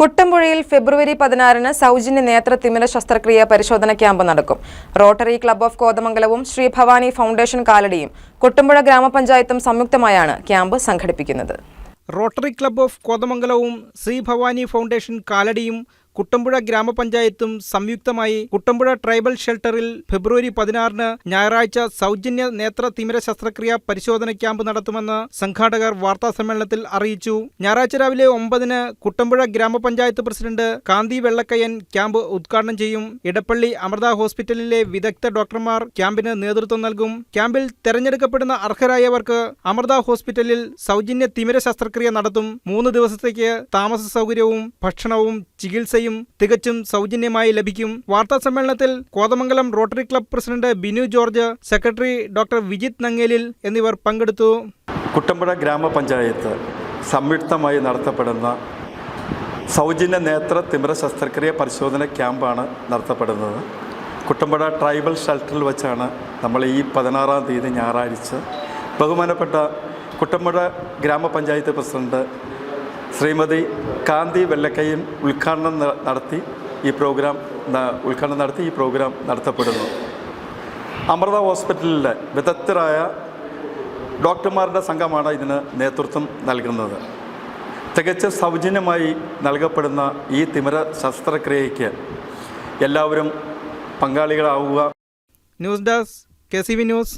കുട്ടമ്പുഴയിൽ ഫെബ്രുവരി പതിനാറിന് സൗജന്യ നേത്ര തിമിര ശസ്ത്രക്രിയ പരിശോധന ക്യാമ്പ് നടക്കും. റോട്ടറി ക്ലബ് ഓഫ് കോതമംഗലവും ശ്രീ ഭവാനി ഫൗണ്ടേഷൻ കാലടിയും കുട്ടമ്പുഴ ഗ്രാമപഞ്ചായത്തും സംയുക്തമായാണ് ക്യാമ്പ് സംഘടിപ്പിക്കുന്നത്. റോട്ടറി ക്ലബ് ഓഫ് കോതമംഗലവും ശ്രീ ഭവാനി ഫൗണ്ടേഷൻ കാലടിയും കുട്ടമ്പുഴ ഗ്രാമപഞ്ചായത്തും സംയുക്തമായി കുട്ടമ്പുഴ ട്രൈബൽ ഷെൽട്ടറിൽ ഫെബ്രുവരി പതിനാറിന് ഞായറാഴ്ച സൗജന്യ നേത്ര തിമിര ശസ്ത്രക്രിയ പരിശോധന ക്യാമ്പ് നടത്തുമെന്ന് സംഘാടകർ വാർത്താസമ്മേളനത്തിൽ അറിയിച്ചു. ഞായറാഴ്ച രാവിലെ ഒമ്പതിന് കുട്ടമ്പുഴ ഗ്രാമപഞ്ചായത്ത് പ്രസിഡന്റ് കാന്തി വെള്ളക്കയ്യൻ ക്യാമ്പ് ഉദ്ഘാടനം ചെയ്യും. ഇടപ്പള്ളി അമൃത ഹോസ്പിറ്റലിലെ വിദഗ്ധ ഡോക്ടർമാർ ക്യാമ്പിന് നേതൃത്വം നൽകും. ക്യാമ്പിൽ തെരഞ്ഞെടുക്കപ്പെടുന്ന അർഹരായവർക്ക് അമൃത ഹോസ്പിറ്റലിൽ സൗജന്യ തിമിര ശസ്ത്രക്രിയ നടത്തും. മൂന്ന് ദിവസത്തേക്ക് താമസ സൗകര്യവും ഭക്ഷണവും ചികിത്സയും തികച്ചും സൗജന്യമായി ലഭിക്കും. വാർത്താ സമ്മേളനത്തിൽ Kothamangalam rotary club president Binu George secretary doctor Vijith Nangelil എന്നിവർ പങ്കെടുത്തു. കുട്ടമ്പുഴ ഗ്രാമപഞ്ചായത്ത് സംയുക്തമായി നടത്തപ്പെടുന്ന സൗജന്യ നേത്ര തിമിര ശസ്ത്രക്രിയ പരിശോധന ക്യാമ്പാണ് നടത്തപ്പെടുന്നത്. കുട്ടമ്പുഴ ട്രൈബൽ ഷെൽട്ടറിൽ വെച്ചാണ് നമ്മൾ ഈ പതിനാറാം തീയതി ഞായറാഴ്ച ബഹുമാനപ്പെട്ട കുട്ടമ്പുഴ ഗ്രാമപഞ്ചായത്ത് പ്രസിഡന്റ് ശ്രീമതി കാന്തി വെള്ളക്കയും ഉദ്ഘാടനം നടത്തി ഈ പ്രോഗ്രാം ഉദ്ഘാടനം നടത്തി ഈ പ്രോഗ്രാം നടത്തപ്പെടുന്നു. അമൃത ഹോസ്പിറ്റലിലെ വിദഗ്ധരായ ഡോക്ടർമാരുടെ സംഘമാണ് ഇതിന് നേതൃത്വം നൽകുന്നത്. തികച്ച സൗജന്യമായി നൽകപ്പെടുന്ന ഈ തിമിര ശസ്ത്രക്രിയയ്ക്ക് എല്ലാവരും പങ്കാളികളാവുക. News desk K C V news.